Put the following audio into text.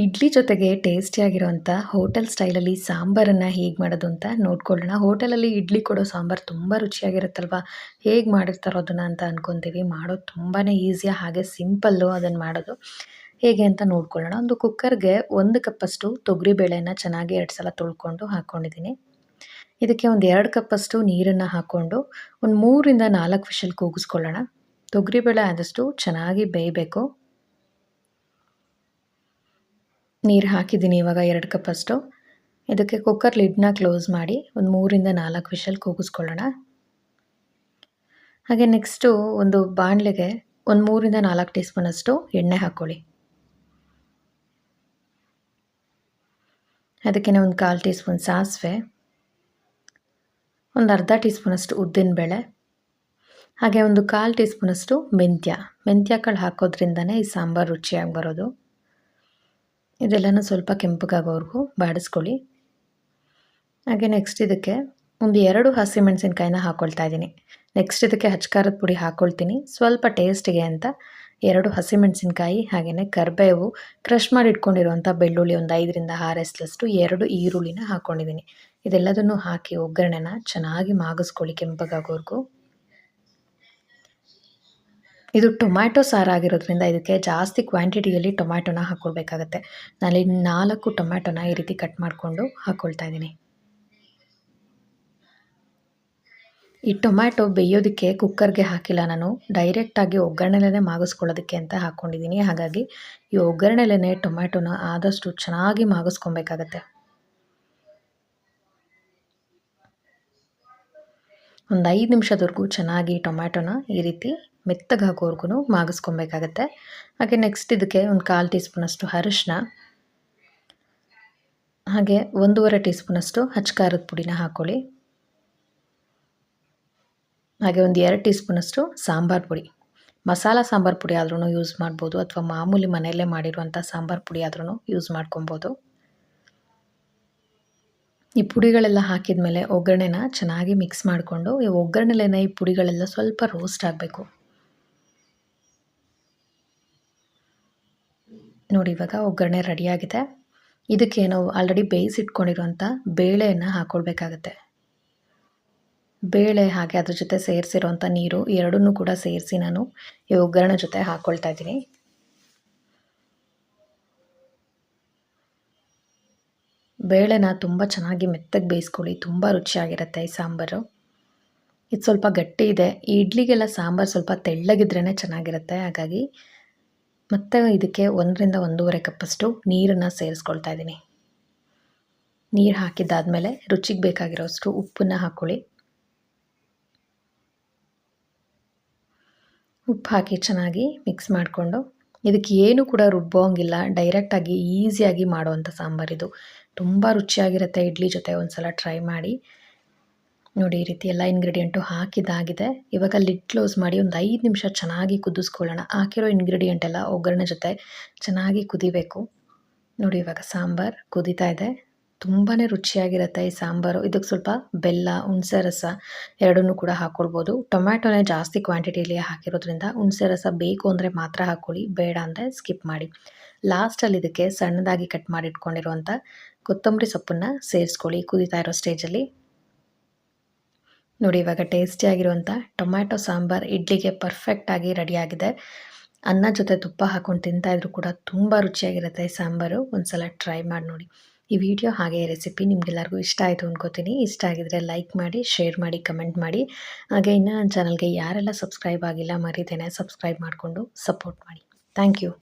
ಇಡ್ಲಿ ಜೊತೆಗೆ ಟೇಸ್ಟಿಯಾಗಿರುವಂಥ ಹೋಟೆಲ್ ಸ್ಟೈಲಲ್ಲಿ ಸಾಂಬಾರನ್ನು ಹೇಗೆ ಮಾಡೋದು ಅಂತ ನೋಡ್ಕೊಳ್ಳೋಣ. ಹೋಟೆಲಲ್ಲಿ ಇಡ್ಲಿ ಕೊಡೋ ಸಾಂಬಾರು ತುಂಬ ರುಚಿಯಾಗಿರುತ್ತಲ್ವ? ಹೇಗೆ ಮಾಡಿರ್ತಾರೋ ಅದನ್ನು ಅಂತ ಅಂದ್ಕೊತೀವಿ ಮಾಡೋದು ತುಂಬಾ ಈಸಿಯ ಹಾಗೆ ಸಿಂಪಲ್ಲು ಅದನ್ನು ಮಾಡೋದು. ಹೇಗೆ ಅಂತ ನೋಡ್ಕೊಳ್ಳೋಣ. ಒಂದು ಕುಕ್ಕರ್ಗೆ ಒಂದು ಕಪ್ಪಷ್ಟು ತೊಗರಿಬೇಳೆನ ಚೆನ್ನಾಗಿ ಎರಡು ಸಲ ತೊಳ್ಕೊಂಡು ಹಾಕ್ಕೊಂಡಿದ್ದೀನಿ ಇದಕ್ಕೆ ಒಂದು ಎರಡು ಕಪ್ಪಷ್ಟು ನೀರನ್ನು ಹಾಕ್ಕೊಂಡು ಒಂದು ಮೂರಿಂದ ನಾಲ್ಕು ವಿಷಲ್ ಕೂಗಿಸ್ಕೊಳ್ಳೋಣ. ತೊಗರಿಬೇಳೆ ಆದಷ್ಟು ಚೆನ್ನಾಗಿ ಬೇಯಬೇಕು. ನೀರು ಹಾಕಿದ್ದೀನಿ ಇವಾಗ ಎರಡು ಕಪ್ಪಷ್ಟು ಇದಕ್ಕೆ ಕುಕ್ಕರ್ ಲಿಡ್ನ ಕ್ಲೋಸ್ ಮಾಡಿ ಒಂದು ಮೂರಿಂದ ನಾಲ್ಕು ವಿಷಲ್ ಕೂಗಿಸ್ಕೊಳ್ಳೋಣ. ಹಾಗೆ ನೆಕ್ಸ್ಟು ಒಂದು ಬಾಣಲೆಗೆ ಒಂದು ಮೂರಿಂದ ನಾಲ್ಕು ಟೀ ಸ್ಪೂನಷ್ಟು ಎಣ್ಣೆ ಹಾಕ್ಕೊಳ್ಳಿ. ಅದಕ್ಕೆ ಒಂದು ಕಾಲು ಟೀ ಸ್ಪೂನ್ ಸಾಸಿವೆ. ಒಂದು ಅರ್ಧ ಟೀ ಸ್ಪೂನಷ್ಟು ಉದ್ದಿನಬೇಳೆ ಹಾಗೆ ಒಂದು ಕಾಲು ಟೀ ಸ್ಪೂನಷ್ಟು ಮೆಂತ್ಯ. ಮೆಂತ್ಯ ಕಾಳು ಹಾಕೋದ್ರಿಂದನೇ ಈ ಸಾಂಬಾರು ರುಚಿಯಾಗಿ ಬರೋದು. ಇದೆಲ್ಲನೂ ಸ್ವಲ್ಪ ಕೆಂಪಗಾಗೋವರೆಗೂ ಬಾಡಿಸ್ಕೊಳ್ಳಿ. ಹಾಗೆ ನೆಕ್ಸ್ಟ್ ಇದಕ್ಕೆ ಒಂದು ಎರಡು ಹಸಿಮೆಣಸಿನ್ಕಾಯಿನ ಹಾಕ್ಕೊಳ್ತಾ ಇದ್ದೀನಿ. ನೆಕ್ಸ್ಟ್ ಇದಕ್ಕೆ ಹಚ್ಕಾರದ ಪುಡಿ ಹಾಕ್ಕೊಳ್ತೀನಿ ಸ್ವಲ್ಪ ಟೇಸ್ಟಿಗೆ ಅಂತ ಎರಡು ಹಸಿಮೆಣಸಿನ್ಕಾಯಿ ಹಾಗೆಯೇ ಕರಿಬೇವು ಕ್ರಷ್ ಮಾಡಿ ಇಟ್ಕೊಂಡಿರುವಂಥ ಬೆಳ್ಳುಳ್ಳಿ ಒಂದು ಐದರಿಂದ ಆರು ಎಸ್ಲಷ್ಟು ಎರಡು ಈರುಳ್ಳಿನ ಹಾಕ್ಕೊಂಡಿದ್ದೀನಿ ಇದೆಲ್ಲದನ್ನು ಹಾಕಿ ಒಗ್ಗರಣೆನ ಚೆನ್ನಾಗಿ ಮಾಗಿಸ್ಕೊಳ್ಳಿ ಕೆಂಪಗಾಗೋವರೆಗೂ. ಇದು ಟೊಮ್ಯಾಟೊ ಸಾರಾಗಿರೋದ್ರಿಂದ ಇದಕ್ಕೆ ಜಾಸ್ತಿ ಕ್ವಾಂಟಿಟಿಯಲ್ಲಿ ಟೊಮ್ಯಾಟೊನ ಹಾಕ್ಕೊಳ್ಬೇಕಾಗತ್ತೆ ನಾನು ನಾಲ್ಕು ಟೊಮ್ಯಾಟೊನ ಈ ರೀತಿ ಕಟ್ ಮಾಡಿಕೊಂಡು ಹಾಕ್ಕೊಳ್ತಾ ಇದ್ದೀನಿ. ಈ ಟೊಮ್ಯಾಟೊ ಬೇಯೋದಕ್ಕೆ ಕುಕ್ಕರ್ಗೆ ಹಾಕಿಲ್ಲ ನಾನು, ಡೈರೆಕ್ಟಾಗಿ ಒಗ್ಗರಣೆಲೇ ಮಾಗಿಸ್ಕೊಳ್ಳೋದಕ್ಕೆ ಅಂತ ಹಾಕ್ಕೊಂಡಿದ್ದೀನಿ. ಹಾಗಾಗಿ ಈ ಒಗ್ಗರಣೆಲೇ ಟೊಮ್ಯಾಟೊನ ಆದಷ್ಟು ಚೆನ್ನಾಗಿ ಮಾಗಿಸ್ಕೊಬೇಕಾಗತ್ತೆ. ಒಂದು ಐದು ನಿಮಿಷದವರೆಗೂ ಚೆನ್ನಾಗಿ ಟೊಮ್ಯಾಟೊನ ಈ ರೀತಿ ಮೆತ್ತಗೆ ಹಾಕೋವರೆಗೂ ಮಾಗಿಸ್ಕೊಬೇಕಾಗತ್ತೆ. ಹಾಗೆ ನೆಕ್ಸ್ಟ್ ಇದಕ್ಕೆ ಒಂದು ಕಾಲು ಟೀ ಸ್ಪೂನಷ್ಟು ಅರಿಶಿನ ಹಾಗೆ ಒಂದೂವರೆ ಟೀ ಸ್ಪೂನಷ್ಟು ಹಚ್ಕಾರದ ಪುಡಿನ ಹಾಕ್ಕೊಳ್ಳಿ ಹಾಗೆ ಒಂದು ಎರಡು ಟೀ ಸ್ಪೂನಷ್ಟು ಸಾಂಬಾರು ಪುಡಿ. ಮಸಾಲ ಸಾಂಬಾರು ಪುಡಿ ಆದ್ರೂ ಯೂಸ್ ಮಾಡ್ಬೋದು ಅಥವಾ ಮಾಮೂಲಿ ಮನೆಯಲ್ಲೇ ಮಾಡಿರುವಂಥ ಸಾಂಬಾರು ಪುಡಿ ಆದ್ರೂ ಯೂಸ್ ಮಾಡ್ಕೊಬೋದು. ಈ ಪುಡಿಗಳೆಲ್ಲ ಹಾಕಿದ ಮೇಲೆ ಒಗ್ಗರಣೆನ ಚೆನ್ನಾಗಿ ಮಿಕ್ಸ್ ಮಾಡಿಕೊಂಡು ಈ ಒಗ್ಗರಣೆಲೇನೆ ಈ ಪುಡಿಗಳೆಲ್ಲ ಸ್ವಲ್ಪ ರೋಸ್ಟ್ ಆಗಬೇಕು. ನೋಡಿ, ಇವಾಗ ಒಗ್ಗರಣೆ ರೆಡಿಯಾಗಿದೆ ಇದಕ್ಕೆ ನಾವು ಆಲ್ರೆಡಿ ಬೇಯಿಸಿಟ್ಕೊಂಡಿರುವಂಥ ಬೇಳೆಯನ್ನು ಹಾಕ್ಕೊಳ್ಬೇಕಾಗತ್ತೆ ಬೇಳೆ ಹಾಗೆ ಅದ್ರ ಜೊತೆ ಸೇರಿಸಿರುವಂಥ ನೀರು ಎರಡನ್ನೂ ಕೂಡ ಸೇರಿಸಿ ನಾನು ಈ ಒಗ್ಗರಣೆ ಜೊತೆ ಹಾಕ್ಕೊಳ್ತಾ ಇದ್ದೀನಿ. ಬೇಳೆನ ತುಂಬ ಚೆನ್ನಾಗಿ ಮೆತ್ತಗೆ ಬೇಯಿಸ್ಕೊಳ್ಳಿ, ತುಂಬ ರುಚಿಯಾಗಿರುತ್ತೆ ಈ ಸಾಂಬಾರು. ಇದು ಸ್ವಲ್ಪ ಗಟ್ಟಿ ಇದೆ. ಈ ಇಡ್ಲಿಗೆಲ್ಲ ಸಾಂಬಾರು ಸ್ವಲ್ಪ ತೆಳ್ಳಗಿದ್ರೇ ಚೆನ್ನಾಗಿರುತ್ತೆ, ಹಾಗಾಗಿ ಮತ್ತು ಇದಕ್ಕೆ ಒಂದರಿಂದ ಒಂದೂವರೆ ಕಪ್ಪಷ್ಟು ನೀರನ್ನು ಸೇರಿಸ್ಕೊಳ್ತಾ ಇದ್ದೀನಿ. ನೀರು ಹಾಕಿದ್ದಾದಮೇಲೆ ರುಚಿಗೆ ಬೇಕಾಗಿರೋಷ್ಟು ಉಪ್ಪನ್ನು ಹಾಕ್ಕೊಳ್ಳಿ ಉಪ್ಪು ಹಾಕಿ ಚೆನ್ನಾಗಿ ಮಿಕ್ಸ್ ಮಾಡಿಕೊಂಡು, ಇದಕ್ಕೆ ಏನು ಕೂಡ ರುಬ್ಬೋಂಗಿಲ್ಲ ಡೈರೆಕ್ಟಾಗಿ ಈಸಿಯಾಗಿ ಮಾಡುವಂಥ ಸಾಂಬಾರಿದು ತುಂಬ ರುಚಿಯಾಗಿರುತ್ತೆ, ಇಡ್ಲಿ ಜೊತೆ ಒಂದು ಸಲ ಟ್ರೈ ಮಾಡಿ. ನೋಡಿ ಈ ರೀತಿ ಎಲ್ಲ ಇಂಗ್ರೀಡಿಯೆಂಟು ಹಾಕಿದ್ದಾಗಿದೆ. ಇವಾಗ ಲಿಡ್ ಕ್ಲೋಸ್ ಮಾಡಿ ಒಂದು ಐದು ನಿಮಿಷ ಚೆನ್ನಾಗಿ ಕುದಿಸ್ಕೊಳ್ಳೋಣ. ಹಾಕಿರೋ ಇಂಗ್ರೀಡಿಯೆಂಟ್ ಎಲ್ಲ ಒಗ್ಗರಣೆ ಜೊತೆ ಚೆನ್ನಾಗಿ ಕುದಿಬೇಕು. ನೋಡಿ ಇವಾಗ ಸಾಂಬಾರ್ ಕುದೀತಾ ಇದೆ. ತುಂಬಾ ರುಚಿಯಾಗಿರುತ್ತೆ ಈ ಸಾಂಬಾರು. ಇದಕ್ಕೆ ಸ್ವಲ್ಪ ಬೆಲ್ಲ, ಹುಣಸೆ ರಸ ಎರಡನ್ನೂ ಕೂಡ ಹಾಕ್ಕೊಳ್ಬೋದು ಟೊಮ್ಯಾಟೊನೇ ಜಾಸ್ತಿ ಕ್ವಾಂಟಿಟಿಯಲ್ಲಿ ಹಾಕಿರೋದ್ರಿಂದ ಹುಣಸೆ ರಸ ಬೇಕು ಅಂದರೆ ಮಾತ್ರ ಹಾಕ್ಕೊಳ್ಳಿ ಬೇಡ ಅಂದರೆ ಸ್ಕಿಪ್ ಮಾಡಿ. ಲಾಸ್ಟಲ್ಲಿ ಇದಕ್ಕೆ ಸಣ್ಣದಾಗಿ ಕಟ್ ಮಾಡಿಟ್ಕೊಂಡಿರುವಂಥ ಕೊತ್ತಂಬರಿ ಸೊಪ್ಪನ್ನು ಸೇರಿಸ್ಕೊಳ್ಳಿ. ಕುದಿತಾ ಇರೋ ಸ್ಟೇಜಲ್ಲಿ ನೋಡಿ, ಇವಾಗ ಟೇಸ್ಟಿಯಾಗಿರುವಂಥ ಟೊಮ್ಯಾಟೊ ಸಾಂಬಾರು, ಇಡ್ಲಿಗೆ ಪರ್ಫೆಕ್ಟಾಗಿ ರೆಡಿಯಾಗಿದೆ ಅನ್ನ ಜೊತೆ ತುಪ್ಪ ಹಾಕೊಂಡು ತಿಂತಾಯಿದ್ರು ಕೂಡ ತುಂಬ ರುಚಿಯಾಗಿರುತ್ತೆ ಸಾಂಬಾರು. ಒಂದು ಸಲ ಟ್ರೈ ಮಾಡಿ ನೋಡಿ. ಈ ವಿಡಿಯೋ ಹಾಗೆ ರೆಸಿಪಿ ನಿಮಗೆಲ್ಲರಿಗೂ ಇಷ್ಟ ಆಯಿತು ಅಂದ್ಕೋತೀನಿ ಇಷ್ಟ ಆಗಿದರೆ ಲೈಕ್ ಮಾಡಿ ಶೇರ್ ಮಾಡಿ ಕಮೆಂಟ್ ಮಾಡಿ. ಹಾಗೆ ಇನ್ನೂ ನನ್ನ ಚಾನಲ್ಗೆ ಯಾರೆಲ್ಲ ಸಬ್ಸ್ಕ್ರೈಬ್ ಆಗಿಲ್ಲ ಮರಿದೇನೆ ಸಬ್ಸ್ಕ್ರೈಬ್ ಮಾಡಿಕೊಂಡು ಸಪೋರ್ಟ್ ಮಾಡಿ. Thank you